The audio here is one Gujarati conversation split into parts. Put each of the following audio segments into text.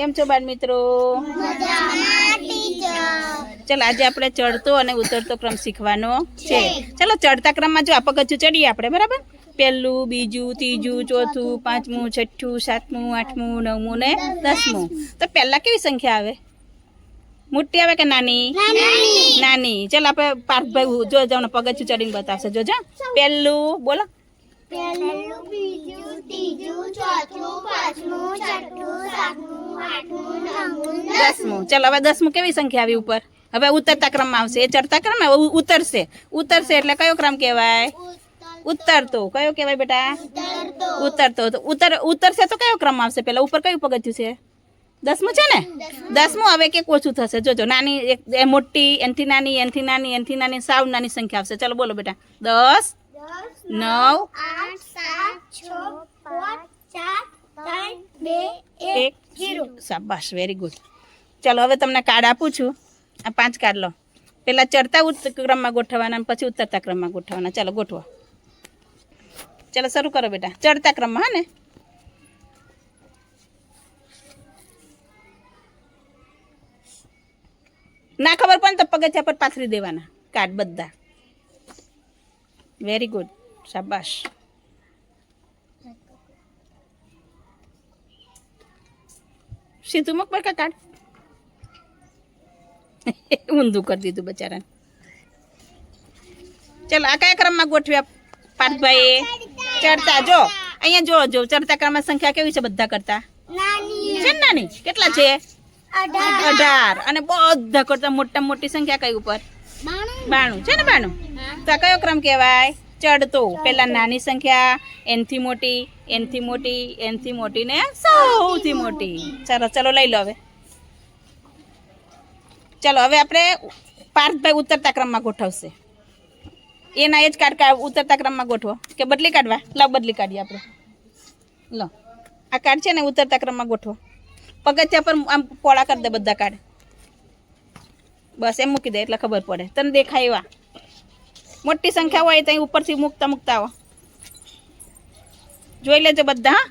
કેમ છો બાળ મિત્રો? ચાલો, આજે આપણે ચડતો અને ઉતરતો ક્રમ શીખવાનો છે. ચાલો, ચડતા ક્રમમાં જો આ પગથિયું ચડીએ આપણે, બરાબર? પહેલું, બીજું, ત્રીજું, ચોથું, પાંચમું, છઠ્ઠું, સાતમું, આઠમું, નવમું ને દસમું. તો પહેલાં કેવી સંખ્યા આવે? મોટી આવે કે નાની? નાની. ચાલો, આપણે પાર્થભાઈ જો જાવ પગથિયું ચડીને બતાવશે. જોજો પહેલું, બોલો. પહેલું, બીજું, ત્રીજું, ચોથું, પાંચમું, છઠ્ઠું, સાતમું દસમું. ચાલો હવે દસમું કેવી સંખ્યા આવી ઉપર? હવે ઉતરતા ક્રમમાં આવશે. એ ચડતા ક્રમ ઉતરશે. ઉતરશે એટલે કયો ક્રમ કહેવાય? ઉતરતો. કયો કહેવાય બેટા? ઉતરતો. તો ઉતર ઉતરશે તો કયો ક્રમ આવશે પેલા? ઉપર કયું પગથિયું છે? દસમું છે ને? દસમું હવે કે ઓછું થશે? જોજો નાની એક એ મોટી એનથી નાની એનથી નાની એનથી નાની સાવ નાની સંખ્યા આવશે. ચાલો બોલો બેટા. દસ દસ નવ આઠ સાત છ પાંચ ચાર ત્રણ બે એક જીરો. શાબાશ વેરી ગુડ ચાલો હવે તમને કાર્ડ આપું છું. આ પાંચ કાર્ડ લો. પહેલાં ચડતા ક્રમમાં ગોઠવવાના પછી ઉતરતા ક્રમમાં ગોઠવવાના. ચાલો ગોઠવો. ચાલો શરૂ કરો બેટા. ચડતા ક્રમમાં હા ને? ના ખબર પણ તો પગથિયા પર પાથરી દેવાના. કાર્ડ બધા. વેરી ગુડ શાબાશ. સીધું મૂક બરકા કાઢ ઊંધું કરી દીધું બચારાને. ચાલો આ કયા ક્રમમાં ગોઠવ્યા પાર્થભાઈ ચડતા જો અહીંયા જો જો ચડતા ક્રમમાં સંખ્યા કેવી છે બધા કરતા? છે ને નાની? કેટલા છે? અઢાર. અને બધા કરતા મોટા મોટી સંખ્યા કઈ ઉપર? બાણું. બાણું. છે ને બાણું? તો આ કયો ક્રમ કહેવાય? ચડતો. પેલા નાની સંખ્યા એનથી મોટી એનથી મોટી એનથી મોટી ને સૌથી મોટી. ચાલો ચલો લઈ લો હવે. ચાલો હવે આપણે પાર્થભાઈ ઉતરતા ક્રમમાં ગોઠવશે. એના એ જ કાર્ડ ઉતરતા ક્રમમાં ગોઠવો. કે બદલી કાઢવા? લાવ બદલી કાઢીએ આપણે. લો. આ કાર્ડ છે ને ઉતરતા ક્રમમાં ગોઠવો. પગથિયા પર આમ પોળા કરી દે બધા કાર્ડ બસ એમ મૂકી દે એટલે ખબર પડે. તને દેખાય એવા. મોટી સંખ્યા હોય ત્યાં ઉપરથી મૂકતા મૂકતા આવો. જોઈ લેજો બધા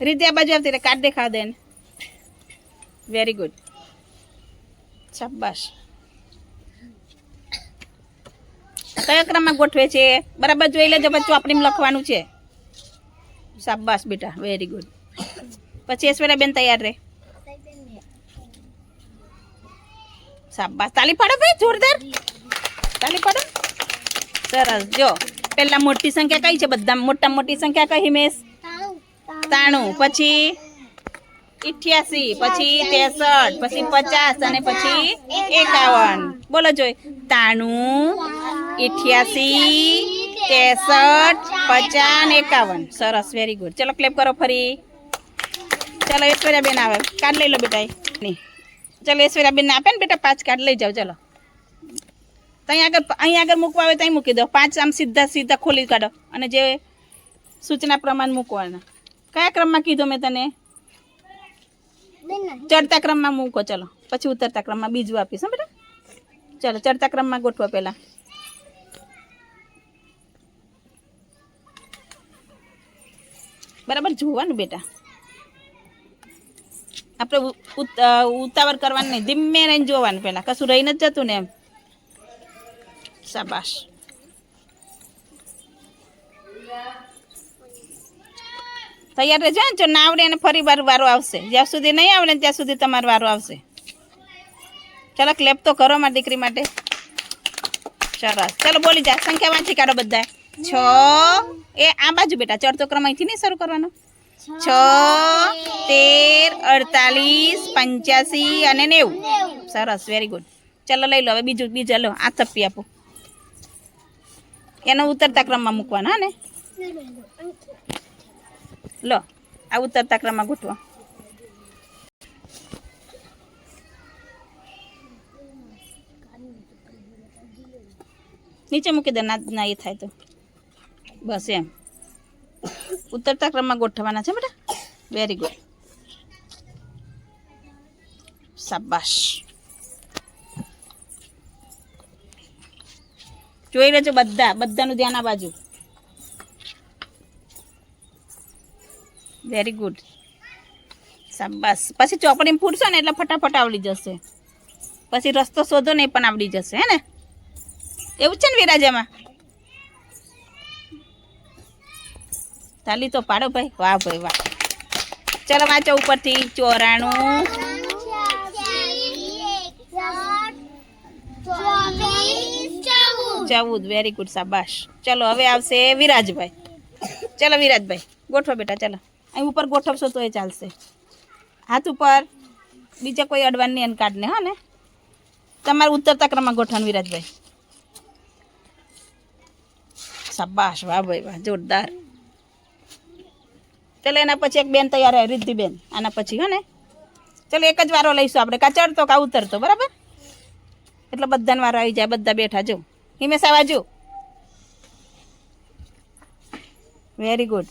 રીતિ આ બાજુ આવતી રહે, કાર્ડ દેખા દે વેરી ગુડ શાબાશ. કયા ક્રમમાં ગોઠવે છે? બરાબર જોઈ લેજો પછી આપણી લખવાનું છે. શાબાશ બેટા વેરી ગુડ પછી એશ્વરાબેન તૈયાર રહે. શાબાશ. તાલી પાડો ભાઈ, જોરદાર. તાલી પાડો. સરસ, જો. પહેલા મોટી સંખ્યા કઈ છે બધા મોટા મોટી સંખ્યા કઈ, હિમેશ? તાણું. પછી ઇઠ્યાસી, પછી ત્રેસઠ, પછી પચાસ અને પછી એકાવન. બોલો જોઈ. તાણું, ઇઠ્યાસી, ત્રેસઠ, પચાસ એકાવન. સરસ વેરી ગુડ ચલો ક્લેપ કરો ફરી. ચલો ઐશ્વર્યા બેન આવે. કાર્ડ લઈ લો બેટા નહીં ચલો ઐશ્વર્યા બેન આપે ને બેટા પાંચ કાર્ડ લઈ જાઓ ચલો. ત્યાં આગળ અહીં આગળ મૂકવા આવે ત્યાં મૂકી દો. પાંચ આમ સીધા સીધા ખોલી કાઢો અને જે સૂચના પ્રમાણે મૂકવાના. કયા ક્રમમાં કીધું મેં તને? ચડતા ક્રમમાં મૂકો ચલો. પછી ઉતરતા ક્રમમાં બીજું આપીશ હા બેટા. ચલો ચડતા ક્રમમાં ગોઠવો પહેલાં. બરાબર જોવાનું બેટા. આપણે ઉતાવળ કરવાની નહીં. ધીમે રહીને જોવાનું પહેલાં. કશું રહી નથી જતું ને એમ. શાબાશ. તૈયાર રહેજો ને. જો ના આવડે એને ફરી વાર વારો આવશે. જ્યાં સુધી નહીં આવડે ત્યાં સુધી તમારો વારો આવશે. ચાલો ક્લેપ તો કરો મારી દીકરી માટે. સરસ ચાલો, બોલી જા. સંખ્યા વાંચી કાઢો બધા છ. એ આ બાજુ બેટા. ચડતો ક્રમ અહીંથી નહીં શરૂ કરવાનો? છ, તેર, અડતાલીસ, પંચ્યાસી અને નેવું. સરસ વેરી ગુડ ચાલો લઈ લો, હવે બીજું, બીજા લો, આ થપ્પી આપો. એનો ઉતરતા ક્રમમાં મૂકવાના ને? લો, આ ઉતરતા ક્રમમાં ગોઠવો. નીચે મૂકી દે ના, એ થાય તો. બસ, એમ. ઉતરતા ક્રમમાં ગોઠવવાના છે, બેટા? વેરી ગુડ શાબાશ. જોઈ લેજો બધા, બધાનું ધ્યાન આ બાજુ. વેરી ગુડ શાબાશ. પછી ચોપડીમાં ફૂટશો ને એટલે ફટાફટ આવડી જશે. પછી રસ્તો શોધો ને એ પણ આવડી જશે, હે ને? એવું છે ને વિરાજામાં તાલી તો પાડો ભાઈ. વાહ ભાઈ, વાહ. ચલો વાંચો ઉપરથી. ચોરાણું. ચૌદ. વેરી ગુડ શાબાશ. ચલો, હવે આવશે વિરાજભાઈ. ચલો, વિરાજભાઈ. ગોઠવો બેટા, ચલો. અહીં ઉપર ગોઠવશો તો એ ચાલશે. હાથ ઉપર. બીજા કોઈ અડવાની એન કાર્ડને હા ને તમારે ઉતરતા ક્રમમાં ગોઠવણ વિરાજભાઈ. શાબાશ, વાહ ભાઈ, વાહ. જોરદાર. ચલો એના પછી એક બેન તૈયાર રિદ્ધિબેન. આના પછી, હે ચલો એક જ વારો લઈશું આપણે. કાં ચડતો કાં ઉતરતો, બરાબર? એટલે બધાને વારો આવી જાય, બધા બેઠા. જો, હિમેશ આવાજો વેરી ગુડ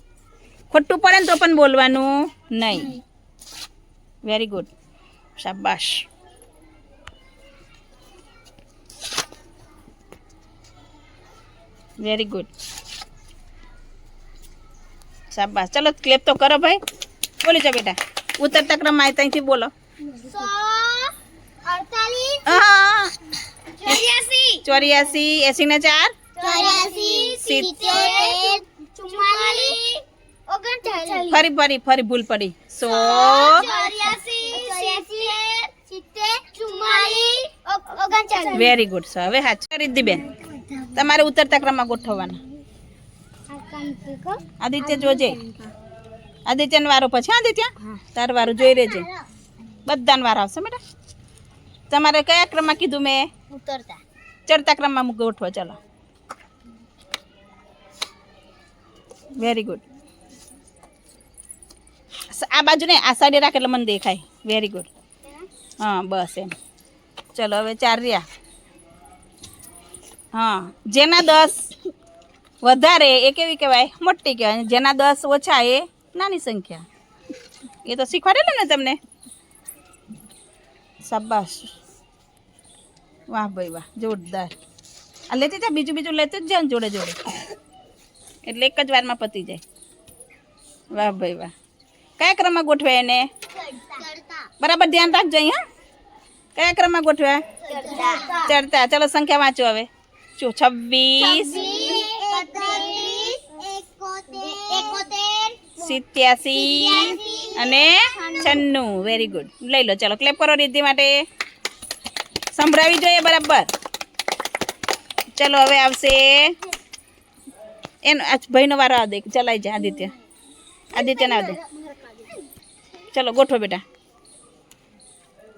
ખોટું પડે ને તો પણ બોલવાનું નહીં. વેરી ગુડ શાબાશ. વેરી ગુડ શાબાશ. ચલો ક્લેપ તો કરો ભાઈ. બોલી જાઓ બેટા. ઉતરતા ક્રમમાં આવી ત્યાંથી બોલો. ચોર્યાસી એસી ને ચાર? ફરી ફરી ફરી ભૂલ પડી. સો વેરી ગુડ સો હવે હા રિદ્ધિબેન તમારે ઉતરતા ક્રમમાં ગોઠવવાના. આદિત્ય જોજે. આદિત્યનો વારો પછી આદિત્ય? તાર વારો જોઈ રહેજે. બધાનો વારો આવશે બેટા. તમારે કયા ક્રમમાં કીધું મેં? ઉતરતા. ચડતા ક્રમમાં મૂકી ગોઠવો ચલો. વેરી ગુડ આ બાજુ ને આ સાઈડે રાખ એટલે મને દેખાય. વેરી ગુડ હા બસ એમ. ચલો હવે ચાર રહ્યા. હા જેના દસ વધારે એ કેવી કહેવાય? મોટી કહેવાય. અને જેના દસ ઓછા એ નાની સંખ્યા. એ તો શીખવાડેલું ને તમને? શાબાશ. વાહ ભાઈ વાહ જોરદાર. આ લેતી જા બીજું બીજું લેતી જ જાય ને જોડે જોડે. એટલે એક જ વારમાં પતી જાય. વાહ ભાઈ વાહ. કયા ક્રમમાં ગોઠવાય એને? બરાબર ધ્યાન રાખજો અહીંયા. કયા ક્રમમાં ગોઠવ્યા? ચડતા. ચલો સંખ્યા વાંચો હવે. જો છવ્વીસ. સિત્યાસી અને છન્નું. વેરી ગુડ લઈ લો. ચલો ક્લેપ કરો રિદ્ધિ માટે. સંભળાવી જોઈએ બરાબર. ચલો હવે આવશે. એનો ભાઈનો વારો આવે ચલાવી જાય આદિત્ય. આદિત્યને આવે ચલો ગોઠવો બેટા.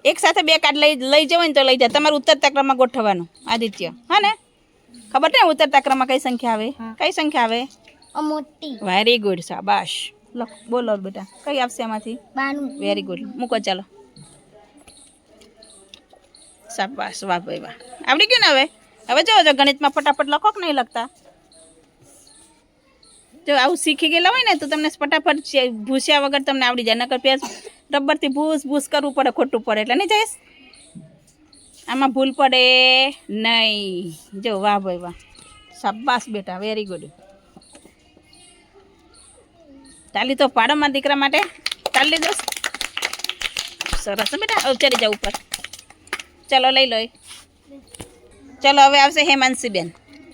એક સાથે બે કાર્ડ લઈ લઈ જવાય ને તો લઈ જાય તમારે ઉતરતા ક્રમમાં ગોઠવવાનું આદિત્ય. હા ને? ખબર ને ઉતરતા ક્રમમાં કઈ સંખ્યા આવે? કઈ સંખ્યા આવે? મોટી વેરી ગુડ શાબાશ. લખ બોલો બેટા કઈ આવશે આમાંથી? બાનું. વેરી ગુડ મૂકો ચાલો. શાબાશ વાહ ભાઈ વાહ. આવડી ગયું ને હવે? હવે જો જો ગણિતમાં ફટાફટ લખો કે નહીં લખતા? જો આવું શીખી ગયેલા હોય ને તો તમને ફટાફટ ભૂસ્યા વગર તમને આવડી જાય. નકર પેસ રબરથી ભૂસ ભૂસ કરવું પડે ખોટું પડે. એટલે નહીં જઈશ? આમાં ભૂલ પડે નહીં. જો વાહ ભાઈ વાહ. શાબાશ બેટા વેરી ગુડ તાલી તો પાડો મારા દીકરા માટે તાલી દોસ્ત સરસ હો બેટા, હવે ચડી જાવ ઉપર. ચલો લઈ લો એ. ચલો હવે આવશે હેમાંશીબેન.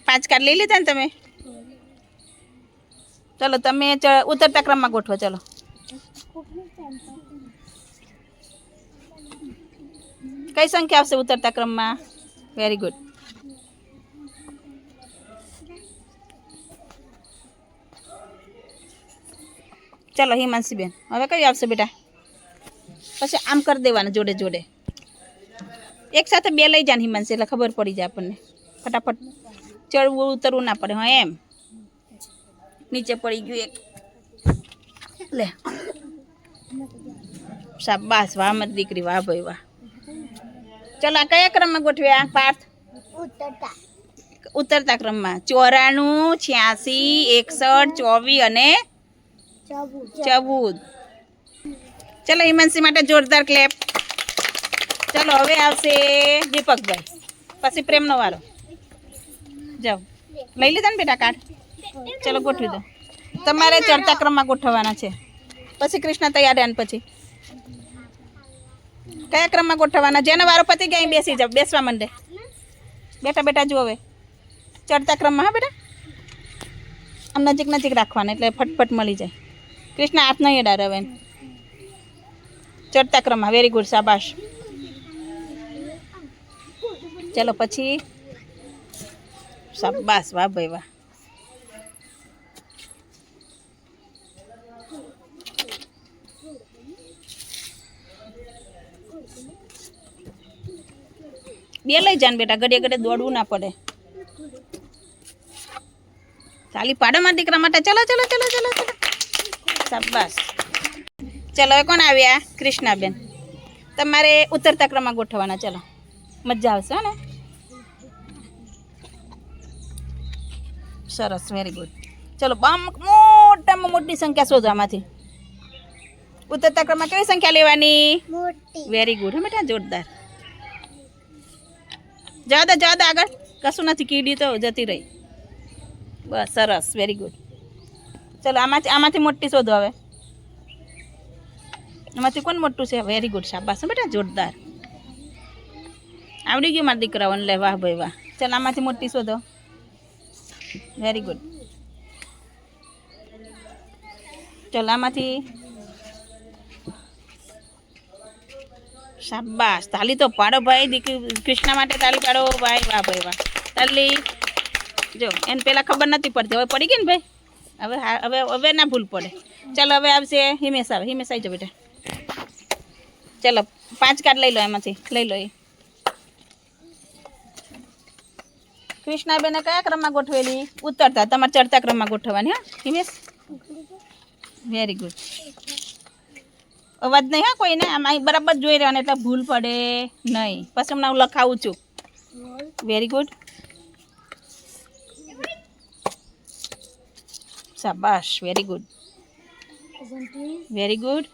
પાંચ કાર્ડ લઈ લીધા ને તમે? ચલો તમે ચ- ઉતરતા ક્રમમાં ગોઠવો, ચલો. કઈ સંખ્યા આવશે ઉતરતા ક્રમમાં? વેરી ગુડ ચલો હિમાંશીબેન હવે કઈ આવશે બેટા? પછી આમ કરી દેવાના જોડે જોડે. એક સાથે બે લઈ જાય હિમાંશી એટલે ખબર પડી જાય આપણને. ફટાફટ ચડવું ઉતરવું ના પડે હા એમ? નીચે પડી ગયું એક. લે. શાબાસ વાહ મત દીકરી વાહ ભાઈ વાહ. ચલો આ કયા ક્રમમાં ગોઠવ્યા પાર્થ? ઉતરતા. ઉતરતા ક્રમમાં. ચોરાણું છ્યાસી એકસઠ ચોવીસ અને ચૌદ ચલો હિમાંશી માટે જોરદાર ક્લેપ ચલો, હવે આવશે દીપકભાઈ. પછી પ્રેમનો વારો. જાઓ. લઈ લીધા ને બેટા કાર્ડ ચલો, ગોઠવી દો. તમારે ચડતા ક્રમમાં ગોઠવવાના છે. પછી કૃષ્ણ તૈયાર રહ્યા પછી. કયા ક્રમમાં ગોઠવવાના? જેનો વારો પતી ગયા બેસી જાવ બેસવા માંડે. બેટા બેટા, જુઓ હવે. ચડતા ક્રમમાં, હા, બેટા? આમ નજીક નજીક રાખવાના, એટલે ફટફટ મળી જાય. કૃષ્ણ નહીં અડાડે હવે. ચડતા ક્રમમાં વેરી ગુડ શાબાશ. ચલો પછી. શાબાશ, વાહ ભાઈ, વાહ. બે લઈ જાન બેટા ઘડે ગડે દોડવું ના પડે. ચાલી પાડો મારા દીકરા માટે. ચલો ચલો ચલો ચલો. શાબાશ ચલો હવે કોણ આવ્યા? કૃષ્ણાબેન. તમારે ઉતરતા ક્રમમાં ગોઠવવાના ચલો. મજા આવશે ને? સરસ વેરી ગુડ ચલો બમ મોટામાં મોટી સંખ્યા શોધો આમાંથી. ઉતરતા ક્રમમાં કેવી સંખ્યા લેવાની? વેરી ગુડ હા બેટા જોરદાર. જવા દે જવા દે આગળ. કશું નથી કીડી તો જતી રહી. બસ સરસ વેરી ગુડ ચલો, આમાંથી આમાંથી મોટી શોધો હવે. આમાંથી કોણ મોટું છે? વેરી ગુડ શાબાશ બેટા, જોરદાર. આવડી ગયું મારા દીકરાઓને લે વાહ, ભાઈ, વાહ. ચાલ, આમાંથી મોટી શોધો. વેરી ગુડ ચાલ, આમાંથી શાબાશ, તાલી તો પાડો, ભાઈ, દીકરી, કૃષ્ણ માટે તાલી પાડો. ભાઈ વાહ ભાઈ, વાહ. તાલી. જો, એને પહેલાં ખબર નથી પડતી, હવે પડી ગઈ ને, ભાઈ? હવે હવે હવે ના ભૂલ પડે. ચાલો, હવે આવશે હિમેશ આવે હિમેશ આવી જાવ બેટા. ચાલો, પાંચ કાર્ડ લઈ લો એમાંથી. લઈ લો એ. કૃષ્ણાબેને કયા ક્રમમાં ગોઠવેલી? ઉતરતા, તમારે ચડતા ક્રમમાં ગોઠવવાની, હા. હિમેશ? વેરી ગુડ અવાજ નહીં, હા, કોઈને? આમ અહીં બરાબર જોઈ રહેવાનું, એટલે ભૂલ પડે નહીં. પછી હમણાં હું લખાવું છું. વેરી ગુડ શાબાશ વેરી ગુડ વેરી ગુડ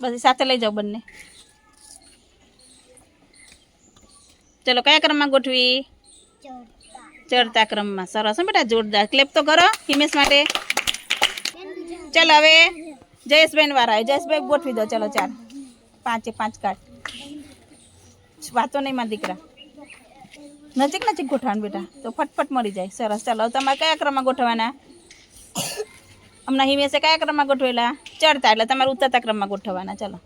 બધી સાથે લઈ જાઓ બંને. ચલો, કયા ક્રમમાં ગોઠવી? ચડતા ક્રમમાં. સરસ હો બેટા, જોરદાર. ક્લેપ તો કરો હિમેશ માટે. ચાલો, હવે જયેશભાઈ વાળા આવે. જયેશભાઈ ગોઠવી દો. ચલો ચાર પાંચે પાંચ કાઢ. વાતો નહીં મારા દીકરા. નજીક નજીક ગોઠવાનું બેટા. તો ફટફટ મળી જાય. સરસ. ચાલો તમારે કયા ક્રમમાં ગોઠવવાના? હમણાં હિમેશે કયા ક્રમમાં ગોઠવેલા? ચડતા, એટલે તમારે ઉતરતા ક્રમમાં ગોઠવવાના. ચાલો.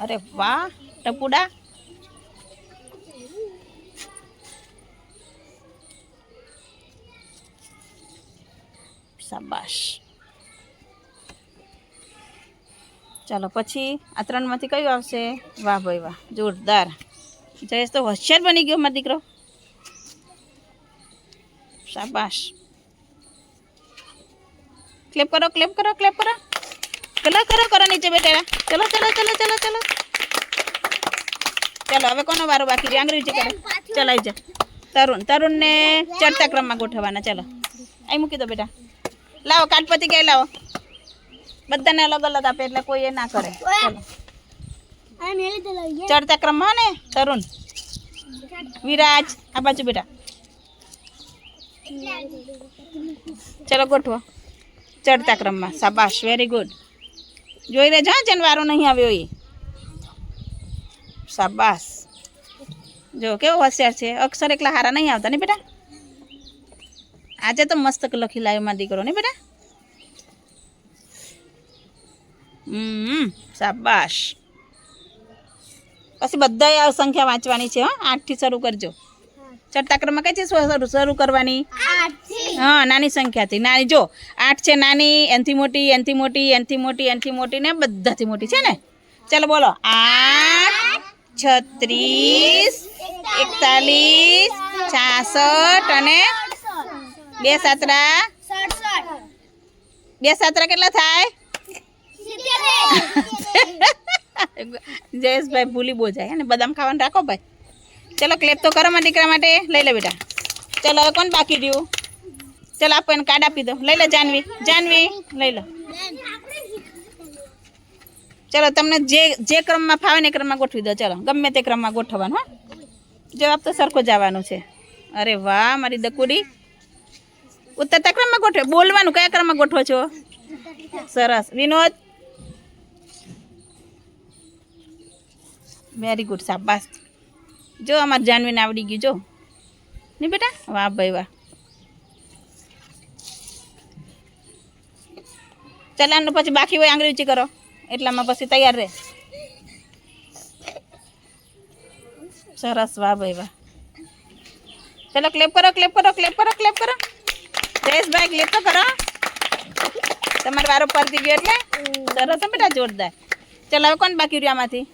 અરે વાહ, ટપુડા. શાબાશ. ચાલો, પછી આ ત્રણમાંથી કયું આવશે? વાહ ભાઈ વાહ, જોરદાર. જયેશ તો હોશિયાર બની ગયો, મારો દીકરો. શાબાશ. ક્લેપ કરો ક્લેપ કરો ક્લેપ કરો. ચલો કરો કરો નીચે બેટા ચલો ચલો ચલો ચલો ચલો. ચાલો, હવે કોનો વારો બાકી છે આંગળી કરે. ચલાવી જા. તરુણ, તરુણને ચડતા ક્રમમાં ગોઠવવાના. ચાલો. અહીં મૂકી દો બેટા. લાવો, કાટપતિ ક્યાંય લાવો. બધાને અલગ અલગ આપે એટલે કોઈ એ ના કરે. ચાલો. આ મેલી તો લઈએ ચડતા ક્રમમાં ને? તરુણ. વિરાજ આ બાજુ બેટા ચલો ગોઠવો. ચડતા ક્રમમાં. શાબાશ વેરી ગુડ જોઈ લેજો હા જેને વારો નહીં આવ્યો એ. શાબાશ. જો કેવો હોશિયાર છે. અક્ષર એકલા હારા નહીં આવતા ને બેટા? આજે તો મસ્ત લખી લાવ્યો મારા દીકરો ને બેટા. હમ શાબાશ. પછી બધાએ આ સંખ્યા વાંચવાની છે હા. આઠથી શરૂ કરજો. ચડતા ક્રમમાં કઈ છે શરૂ શરૂ કરવાની? હા નાની સંખ્યાથી. નાની જો આઠ છે નાની એનથી મોટી એનથી મોટી એનથી મોટી એનથી મોટી ને બધાથી મોટી છે ને? ચાલો બોલો. આઠ છત્રીસ એકતાલીસ છાસઠ અને બે સાતરા? બે સાતરા કેટલા થાય? જયેશભાઈ ભૂલી બહુ જાય ને? બદામ ખાવાનું રાખો ભાઈ. ચલો ક્લેપ તો કરો મારા દીકરા માટે. લઈ લે બેટા. ચલો, હવે કોણ બાકી રહ્યું? ચલો, આપો એને કાર્ડ આપી દો. લઈ લે, જાનવી. જાનવી, લઈ લો. ચલો, તમને જે જે ક્રમમાં ફાવે ને ક્રમમાં ગોઠવી દો. ચલો, ગમે તે ક્રમમાં ગોઠવવાનું, હા. જવાબ તો સરખો જ આવવાનો છે. અરે વાહ, મારી દકુડી. ઉતરતા ક્રમમાં ગોઠવે? બોલવાનું કયા ક્રમમાં ગોઠવો છો? સરસ. વિનોદ? વેરી ગુડ શાબાશ જો, અમારે જાનવીને આવડી ગયું, જો. નહીં બેટા? વાહ, ભાઈ, વાહ. ચલાનનું પછી બાકી હોય, આંગળી ઊંચી કરો. એટલામાં પછી તૈયાર રહે. સરસ, વાહ, ભાઈ, વાહ. ચલો ક્લેપ કરો ક્લેપ કરો ક્લેપ કરો ક્લેપ કરો. જયેશભાઈ ક્લેપ તો કરો. તમારો વારો પરથી ગયો એટલે? સરસ બેટા, જોરદાર. ચલો, હવે કોણ બાકી રહ્યું આમાંથી?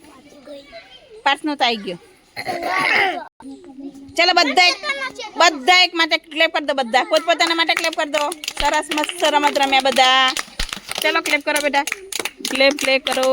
પાર્થનું તો આવી ગયો. ચલો બધા બધા એક માટે ક્લેપ કરી દો બધા. પોતપોતાના માટે ક્લેપ કરી દો. સરસ મસ્ત રમત રમ્યા બધા. ચલો ક્લેપ કરો બેટા. ક્લેપ ક્લેપ કરો.